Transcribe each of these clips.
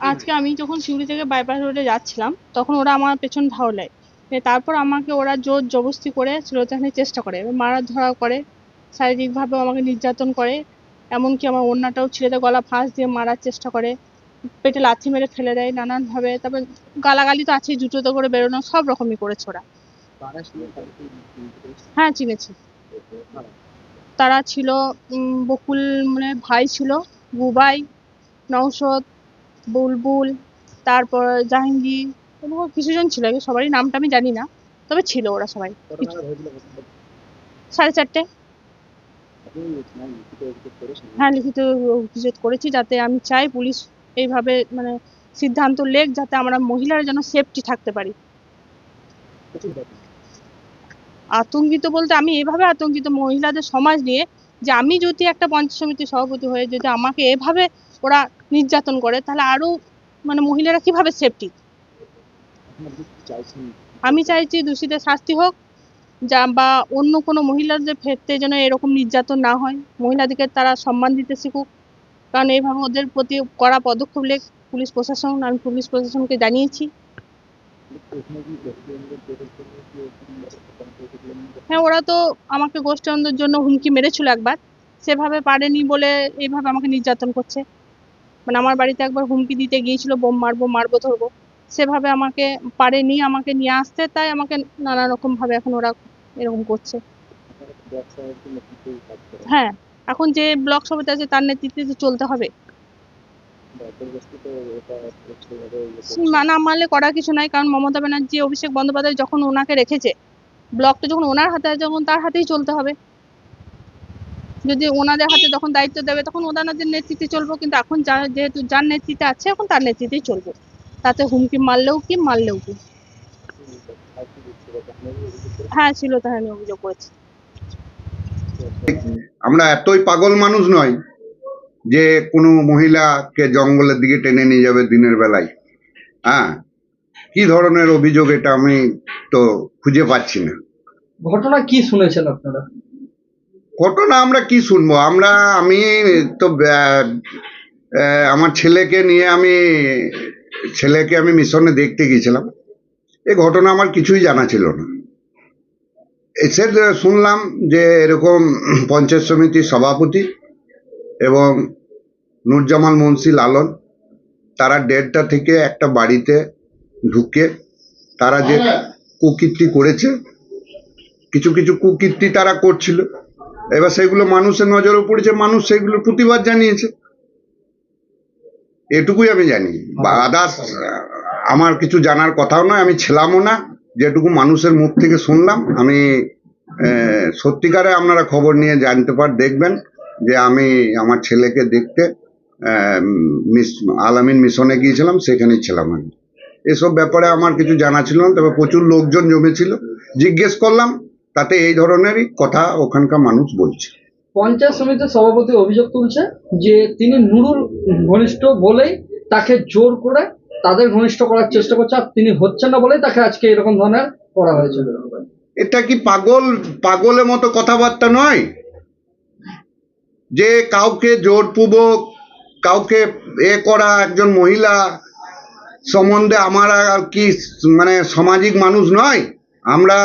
আজকে আমি যখন সিউড়ি থেকে বাইপাস রোডে যাচ্ছিলাম তখন ওরা আমার পেছন ধাওলায় তারপর আমাকে ওরা জোর জবরদস্তি করে শ্লীলতাহানির চেষ্টা করে। মারা ধরা করে শারীরিকভাবেও আমাকে নির্যাতন করে এমনকি আমার ওড়নাটাও ছিঁড়ে গলা ফাঁস দিয়ে মারার চেষ্টা করে। পেটে লাথি মেরে ফেলে দেয় নানানভাবে। তারপর গালাগালি তো আছেই জুতোতে করে বেরোনো সব রকমই করেছে ওরা। হ্যাঁ চিনেছি। তারা ছিল বকুল মানে ভাই ছিল। বুবাই নৌশদ বুলবুল তারপর জাহাঙ্গীর এরকম কিছুজন ছিল সবারই নামটা আমি জানি না তবে ছিল ওরা সবাই। সাড়ে চারটে। হ্যাঁ লিখিত অভিযোগ করেছি যাতে আমি চাই পুলিশ এইভাবে মানে সিদ্ধান্ত লেখ যাতে আমরা মহিলারা যেন সেফটি থাকতে পারি। আতঙ্কিত বলতে আমি এভাবে আতঙ্কিত মহিলাদের সমাজ নিয়ে যে আমি যদি একটা পঞ্চায়েত সমিতির সভাপতি হয়ে যদি আমাকে এভাবে ওরা নির্যাতন করে, তাহলে আরও মানে মহিলারা কীভাবে সেফটি আমি চাইছি দোষীদের শাস্তি হোক, যা বা অন্য কোনো মহিলাদের ক্ষেত্রে যেন এরকম নির্যাতন না হয়। মহিলাদেরকে তারা সম্মান দিতে শিখুক। কারণ এইভাবে ওদের প্রতি কড়া পদক্ষেপ লেখ পুলিশ প্রশাসন, আমি পুলিশ প্রশাসনকে জানিয়েছি। হ্যাঁ ওরা তো আমাকে গোষ্ঠীদ্বন্দ্বের জন্য হুমকি মেরেছিল একবার। সেভাবে পারেনি বলে এইভাবে আমাকে নির্যাতন করছে। মানে আমার বাড়িতে একবার হুমকি দিতে গিয়েছিল, বোম মারবো মারবো, ধরবো। সেভাবে আমাকে পারেনি, আমাকে নিয়ে আসতে, তাই আমাকে নানা রকম ভাবে এখন ওরা এরকম করছে। হ্যাঁ এখন যে ব্লক সভাপতি আছে তার নেতৃত্বে তো চলতে হবে। না মানলে করার কিছু নাই, কারণ মমতা ব্যানার্জি, অভিষেক বন্দ্যোপাধ্যায় যখন ওনাকে রেখেছে ব্লকটা যখন ওনার হাতে আছে যখন তার হাতেই চলতে হবে। যদি ওনাদের হাতে যখন দায়িত্ব দেবে, তখন ওনাদের নেতৃত্বে চলবো, কিন্তু এখন যেহেতু যার নেতৃত্বে আছে, এখন তার নেতৃত্বেই চলবো। তাতে হুমকি মারলেও কি মারলেও কি। হ্যাঁ ছিল তাহলে অভিযোগ করেছে। আমরা এতই পাগল মানুষ নয় যে কোনো মহিলাকে জঙ্গলের দিকে টেনে নিয়ে যাবে দিনের বেলায়। হ্যাঁ কি ধরনের অভিযোগ এটা আমি তো খুঁজে পাচ্ছি না। ঘটনা কি শুনেছেন আপনারা? ঘটনা আমরা কি শুনব? আমরা আমি তো আমার ছেলেকে নিয়ে আমি ছেলেকে আমি মিশনে দেখতে গিয়েছিলাম। এ ঘটনা আমার কিছুই জানা ছিল না। এসে শুনলাম যে এরকম পঞ্চায়েত সমিতির সভাপতি এবং নুরজামাল মুন্সি লালন তারা দেড়টা থেকে একটা বাড়িতে ঢুকে তারা যে কুকীর্তি করেছে কিছু কিছু কুকীর্তি তারা করছিল। এবার সেগুলো মানুষের নজরে পড়েছে মানুষ সেগুলোর প্রতিবাদ জানিয়েছে। এটুকুই আমি জানি। বা আদার্স আমার কিছু জানার কথাও নয় আমি ছিলামও না। যেটুকু মানুষের মুখ থেকে শুনলাম আমি সত্যিকারে আপনারা খবর নিয়ে জানতে পার দেখবেন যে আমি আমার ছেলেকে দেখতে মিস আলামিন মিশনে গিয়েছিলাম সেখানেই ছিলাম আমি। এসব ব্যাপারে আমার কিছু জানা ছিল না তবে প্রচুর লোকজন জমেছিল। জিজ্ঞেস করলাম তাতে এই ধরনেরই কথা ওখানকার মানুষ বলছে। পঞ্চায়েত সমিতির সভাপতি অভিযোগ তুলছে যে তিনি নুরুল ঘনিষ্ঠ বলেই তাকে জোর করে তাদের ঘনিষ্ঠ করার চেষ্টা করছে আর তিনি হচ্ছেন না বলেই তাকে আজকে এরকম ধরনের করা হয়েছে। এটা কি পাগল পাগলের মতো কথাবার্তা নয়? যে কাউকে জোরপূর্বক কাউকে এ করা একজন মহিলা সম্বন্ধে আমরা আর কি মানে সামাজিক মানুষ নয়, আমরা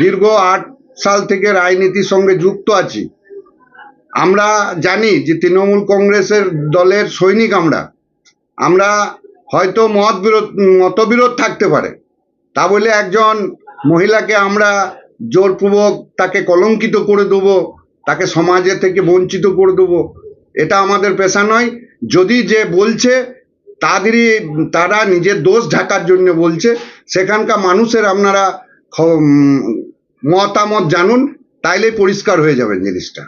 দীর্ঘ আট সাল থেকে রাজনীতির সঙ্গে যুক্ত আছি। আমরা জানি যে তৃণমূল কংগ্রেসের দলের সৈনিক আমরা। আমরা হয়তো মত বিরোধ, মতবিরোধ থাকতে পারে। তা বলে একজন মহিলাকে আমরা জোরপূর্বক তাকে কলঙ্কিত করে দেবো, তাকে সমাজে থেকে বঞ্চিত করে দেবো, এটা আমাদের পেশা নয়। যদি যে বলছে তাদেরই, তারা নিজের দোষ ঢাকার জন্য বলছে। সেখানকার মানুষের আপনারা মতামত জানুন তাইলে পরিষ্কার হয়ে যাবে জিনিসটা।